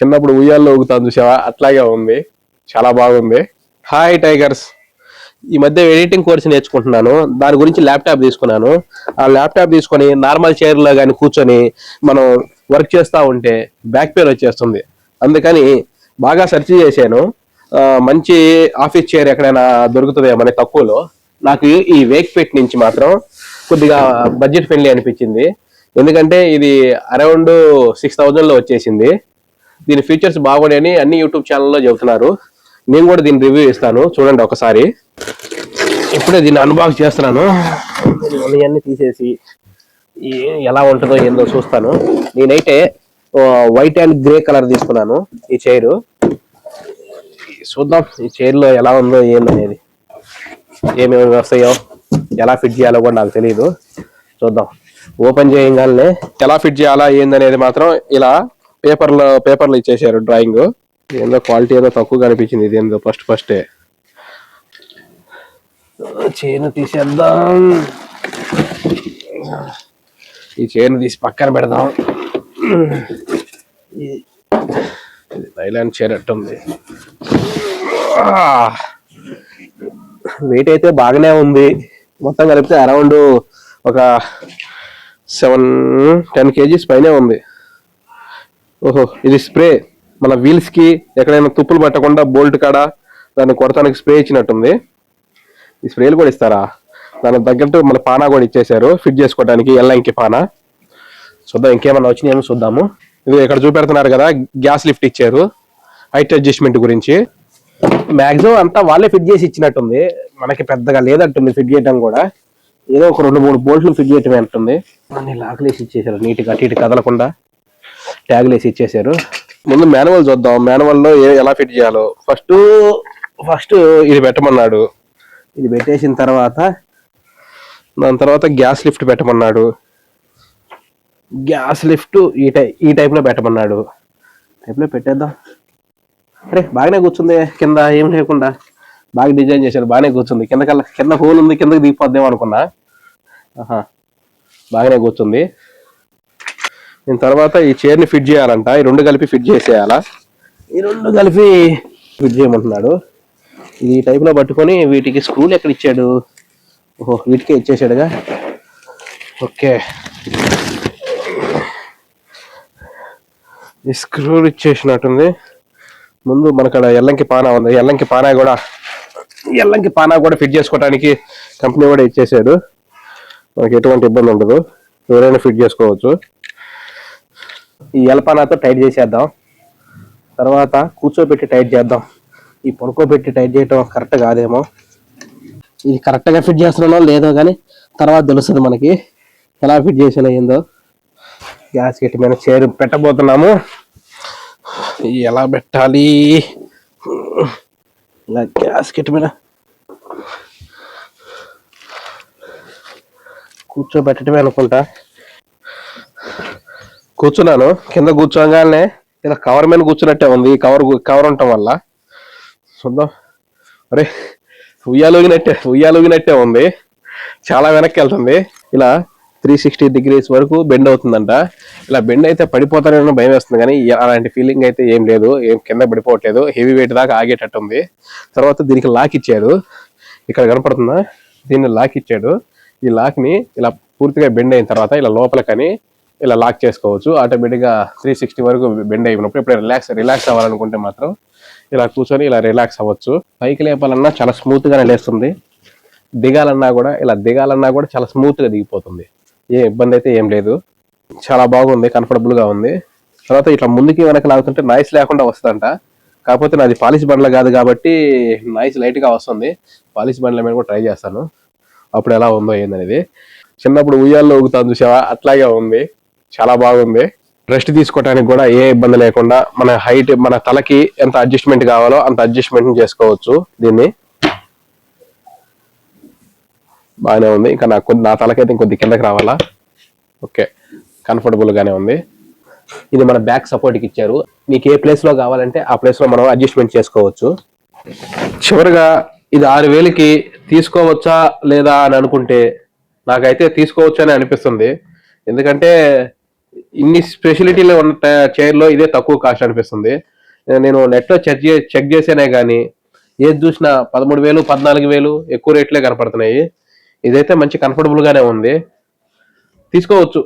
చిన్నప్పుడు ఉయ్యాల్లో ఊగుతాను చూసావా? అట్లాగే ఉంది. చాలా బాగుంది. హాయ్ టైగర్స్ ఈ మధ్య ఎడిటింగ్ కోర్స్ నేర్చుకుంటున్నాను. దాని గురించి ల్యాప్టాప్ తీసుకున్నాను. ఆ ల్యాప్టాప్ తీసుకొని నార్మల్ చైర్లో కానీ కూర్చొని మనం వర్క్ చేస్తూ ఉంటే బ్యాక్ పెయిన్ వచ్చేస్తుంది. అందుకని బాగా సెర్చ్ చేశాను. మంచి ఆఫీస్ చైర్ ఎక్కడైనా దొరుకుతుందేమని తక్కువలో. నాకు ఈ వేక్ పెట్ నుంచి మాత్రం కొద్దిగా బడ్జెట్ ఫ్రెండ్లీ అనిపించింది. ఎందుకంటే ఇది అరౌండ్ సిక్స్ థౌజండ్లో వచ్చేసింది. దీని ఫీచర్స్ బాగున్నాయని అన్ని యూట్యూబ్ ఛానల్లో చెబుతున్నారు. నేను కూడా దీని రివ్యూ ఇస్తాను చూడండి ఒకసారి. ఇప్పుడే దీన్ని అన్బాక్స్ చేస్తున్నాను. అన్నీ తీసేసి ఎలా ఉంటుందో ఏందో చూస్తాను. నేనైతే వైట్ అండ్ గ్రే కలర్ తీసుకున్నాను ఈ చైర్ చూద్దాం ఈ చైర్లో ఎలా ఉందో ఏందనేది ఏమేమి వస్తాయో ఎలా ఫిట్ చేయాలో కూడా నాకు తెలియదు చూద్దాం. ఓపెన్ చేయగానే ఎలా ఫిట్ చేయాలా ఏందనేది మాత్రం ఇలా పేపర్లో పేపర్లో ఇచ్చేసారు డ్రాయింగ్. ఏందో క్వాలిటీ ఏదో తక్కువ కనిపించింది ఇది ఏందో ఫస్ట్ ఫస్టే. చైన్ తీసేద్దాం. ఈ చైన్ తీసి పక్కన పెడదాం. థైలాండ్ చైర్ ఉంది. వెయిట్ అయితే బాగానే ఉంది. మొత్తం కలిపితే అరౌండ్ ఒక సెవెన్ టెన్ కేజీస్ పైనే ఉంది. ఓహో ఇది స్ప్రే. మన వీల్స్కి ఎక్కడైనా తుప్పులు పట్టకుండా బోల్ట్ కాడ దాన్ని కొడతానికి స్ప్రే ఇచ్చినట్టుంది. ఈ స్ప్రేలు కూడా ఇస్తారా? దానికి తగ్గట్టు మన పానా కూడా ఇచ్చేసారు ఫిట్ చేసుకోవడానికి ఎల్లంకి పానా. చూద్దాం ఇంకేమన్నా వచ్చినాయేమో చూద్దాము. ఇది ఇక్కడ చూపెడుతున్నారు కదా గ్యాస్ లిఫ్ట్ ఇచ్చారు. హైట్ అడ్జస్ట్మెంట్ గురించి. మ్యాక్సిమం అంతా వాళ్ళే ఫిట్ చేసి ఇచ్చినట్టుంది. మనకి పెద్దగా లేదంటుంది ఫిట్ చేయడం కూడా. ఏదో ఒక రెండు మూడు బోల్ట్లు ఫిట్ చేయటమే అంటుంది. అన్ని లాక్లేసి ఇచ్చేసారు నీట్గా అటు ఇటు కదలకుండా. ట్యాగులు వేసి ఇచ్చేసారు. ముందు మాన్యువల్ చూద్దాం. మాన్యువల్లో ఏ- ఎలా ఫిట్ చేయాలో. ఫస్ట్ ఫస్ట్ ఇది పెట్టమన్నాడు. ఇది పెట్టేసిన తర్వాత దాని తర్వాత గ్యాస్ లిఫ్ట్ పెట్టమన్నాడు. గ్యాస్ లిఫ్ట్ ఈ టై ఈ type లో పెట్టమన్నాడు. టైప్లో పెట్టేద్దాం. అరే బాగానే కూర్చుంది కింద ఏం లేకుండా. బాగా డిజైన్ చేశారు బాగానే కూర్చుంది. కింద కల్లా కింద హోల్ ఉంది కిందకి దిగిపోద్దాం అనుకున్నా. ఆహా బాగానే కూర్చుంది. దీని తర్వాత ఈ చైర్ని ఫిట్ చేయాలంట. ఈ రెండు కలిపి ఫిట్ చేసేయాలా? ఈ రెండు కలిపి ఫిట్ చేయమంటున్నాడు. ఇది ఈ టైప్లో పట్టుకొని వీటికి స్క్రూలు ఎక్కడ ఇచ్చాడు? ఓహో వీటికే ఇచ్చేసాడుగా. ఓకే. ఈ స్క్రూలు ఇచ్చేసినట్టుంది. ముందు మనకడ ఎల్లంకి పానా ఉంది. ఎల్లంకి పానా కూడా ఎల్లంకి పానా కూడా ఫిట్ చేసుకోవడానికి కంపెనీ కూడా ఇచ్చేసాడు. మనకి ఎటువంటి ఇబ్బంది ఉండదు. ఎవరైనా ఫిట్ చేసుకోవచ్చు. ఈ ఎలపానాతో టైట్ చేసేద్దాం. తర్వాత కూర్చోబెట్టి టైట్ చేద్దాం. ఈ పడుకోబెట్టి టైట్ చేయటం కరెక్ట్ కాదేమో. ఇది కరెక్ట్గా ఫిట్ చేస్తున్నానో లేదో కానీ తర్వాత తెలుస్తుంది మనకి ఎలా ఫిట్ చేసిన ఏందో గ్యాస్ గిట్ మీద చేరు పెట్టబోతున్నాము. ఎలా పెట్టాలి? ఇలా గ్యాస్ గిట్ మీద కూర్చోబెట్టడమే అనుకుంటా. కూర్చున్నాను. కింద కూర్చోగానే ఇలా కవర్ మీద కూర్చున్నట్టే ఉంది. కవర్ కవర్ ఉండటం వల్ల. చూద్దాం. అరే ఉయ్యాలుగినట్టే ఉయ్యాలుగినట్టే ఉంది. చాలా వెనక్కి వెళ్తుంది. ఇలా త్రీ సిక్స్టీ డిగ్రీస్ వరకు బెండ్ అవుతుందంట. ఇలా బెండ్ అయితే పడిపోతారేమో భయం వేస్తుంది కానీ అలాంటి ఫీలింగ్ అయితే ఏం లేదు. ఏం కింద పడిపోవట్లేదు. హెవీ వెయిట్ దాకా ఆగేటట్టు ఉంది. తర్వాత దీనికి లాక్ ఇచ్చాడు. ఇక్కడ కనపడుతుందా? దీన్ని లాక్ ఇచ్చాడు. ఈ లాక్ని ఇలా పూర్తిగా బెండ్ అయిన తర్వాత ఇలా లోపల కానీ ఇలా లాక్ చేసుకోవచ్చు. ఆటోమేటిక్గా త్రీ సిక్స్టీ వరకు బెండ్ అయిపోయినప్పుడు ఇప్పుడు రిలాక్స్ రిలాక్స్ అవ్వాలనుకుంటే మాత్రం ఇలా కూర్చొని ఇలా రిలాక్స్ అవ్వచ్చు. పైకి లేపాలన్నా చాలా స్మూత్గానే లేస్తుంది. దిగాలన్నా కూడా ఇలా దిగాలన్నా కూడా చాలా స్మూత్గా దిగిపోతుంది. ఏ ఇబ్బంది అయితే ఏం లేదు. చాలా బాగుంది కంఫర్టబుల్గా ఉంది. తర్వాత ఇట్లా ముందుకి వెనక లాగుతుంటే నాయిస్ లేకుండా వస్తుందంట. కాకపోతే నాది పాలిష్ బండ్ల కాదు కాబట్టి నాయిస్ లైట్గా వస్తుంది. పాలిష్ బండ్ల మీద కూడా ట్రై చేస్తాను. అప్పుడు ఎలా ఉందో ఏందనేది. చిన్నప్పుడు ఉయ్యాల్లో ఊగుతాను చూసావా? అట్లాగే ఉంది. చాలా బాగుంది. రెస్ట్ తీసుకోవడానికి కూడా ఏ ఇబ్బంది లేకుండా మన హైట్ మన తలకి ఎంత అడ్జస్ట్మెంట్ కావాలో అంత అడ్జస్ట్మెంట్ చేసుకోవచ్చు దీన్ని. బాగానే ఉంది. ఇంకా నాకు కొద్ది- నా తలకైతే ఇంకొద్ది కిందకి రావాలా? ఓకే. కంఫర్టబుల్గానే ఉంది. ఇది మన బ్యాక్ సపోర్ట్కి ఇచ్చారు. మీకు ఏ ప్లేస్లో కావాలంటే ఆ ప్లేస్లో మనం అడ్జస్ట్మెంట్ చేసుకోవచ్చు. చివరిగా ఇది ఆరు వేలకి తీసుకోవచ్చా లేదా అని అనుకుంటే నాకైతే తీసుకోవచ్చు అని అనిపిస్తుంది. ఎందుకంటే ఇన్ని స్పెషలిటీలో ఉన్న చైర్లో ఇదే తక్కువ కాస్ట్ అనిపిస్తుంది. నేను నెట్లో చెక్ చే చెక్ చేసేనే కానీ ఏది చూసినా పదమూడు వేలు పద్నాలుగు వేలు ఎక్కువ రేట్లే కనపడుతున్నాయి. ఇదైతే మంచి కంఫర్టబుల్గానే ఉంది. తీసుకోవచ్చు.